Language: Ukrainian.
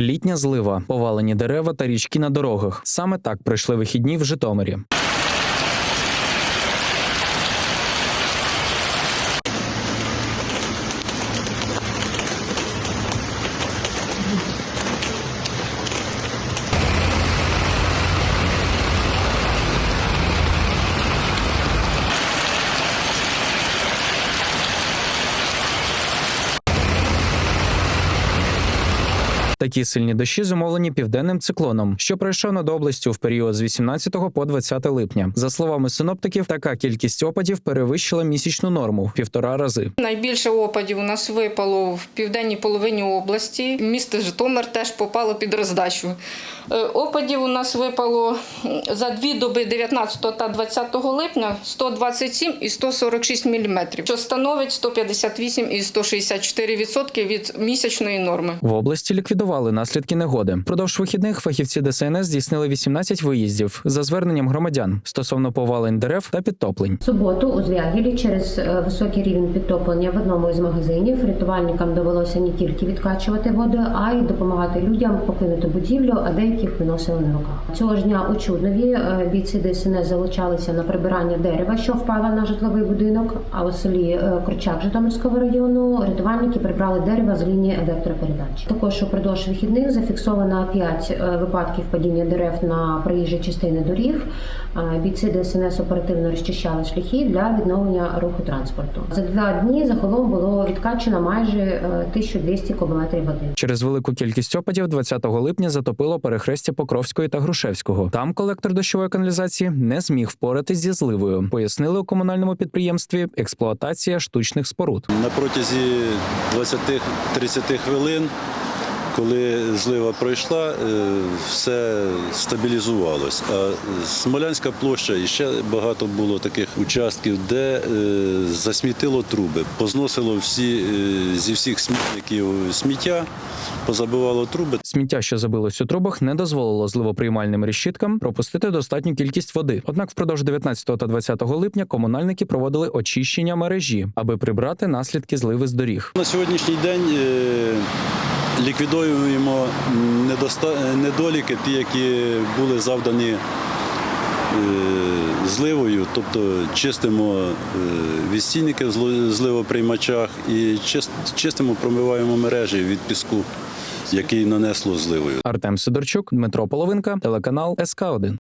Літня злива, повалені дерева та річки на дорогах. Саме так пройшли вихідні в Житомирі. Такі сильні дощі зумовлені південним циклоном, що пройшов над областю в період з 18 по 20 липня. За словами синоптиків, така кількість опадів перевищила місячну норму в півтора рази. Найбільше опадів у нас випало в південній половині області. Місто Житомир теж попало під роздачу. Е, Опадів у нас випало за дві доби 19 та 20 липня 127 і 146 мм, що становить 158 і 164 відсотки від місячної норми. В області ліквідували наслідки негоди. Продовж вихідних фахівці ДСНС здійснили 18 виїздів за зверненням громадян стосовно повалень дерев та підтоплень. Суботу у Звягілі через е, високий рівень підтоплення в одному із магазинів рятувальникам довелося не тільки відкачувати воду, а й допомагати людям покинути будівлю, а деяких виносили на руках. Цього ж дня у Чуднові е, бійці ДСНС залучалися на прибирання дерева, що впало на житловий будинок. А у селі е, Кручак Житомирського району рятувальники прибрали дерева з лінії електропередач. Також упродовж вихідних зафіксовано 5 е, випадків падіння дерев на проїжджі частини доріг. Е, Бійці ДСНС оперативно розчищали шляхи для відновлення руху транспорту. За два дні загалом було відкачено майже е, 1200 кубометрів води. Через велику кількість опадів 20 липня затопило перехрестя Покровської та Грушевського. Там колектор дощової каналізації не зміг впоратись зі зливою. Пояснили у комунальному підприємстві експлуатація штучних споруд. На протязі 20-30 хвилин, коли злива пройшла, е, все стабілізувалось. А Смолянська площа і ще багато було таких участків, де е, засмітило труби, позносило всі е, зі всіх смітників сміття, позабивало труби. Сміття, що забилось у трубах, не дозволило зливоприймальним решіткам пропустити достатню кількість води. Однак, впродовж 19 та 20 липня комунальники проводили очищення мережі, аби прибрати наслідки зливи з доріг. На сьогоднішній день ліквідовуємо недоліки, ті, які були завдані е, зливою, тобто чистимо е, відстійники в зливоприймачах і чистимо, промиваємо мережі від піску, який нанесло зливою. Артем Сидорчук, Дмитро Половинка, телеканал СК 1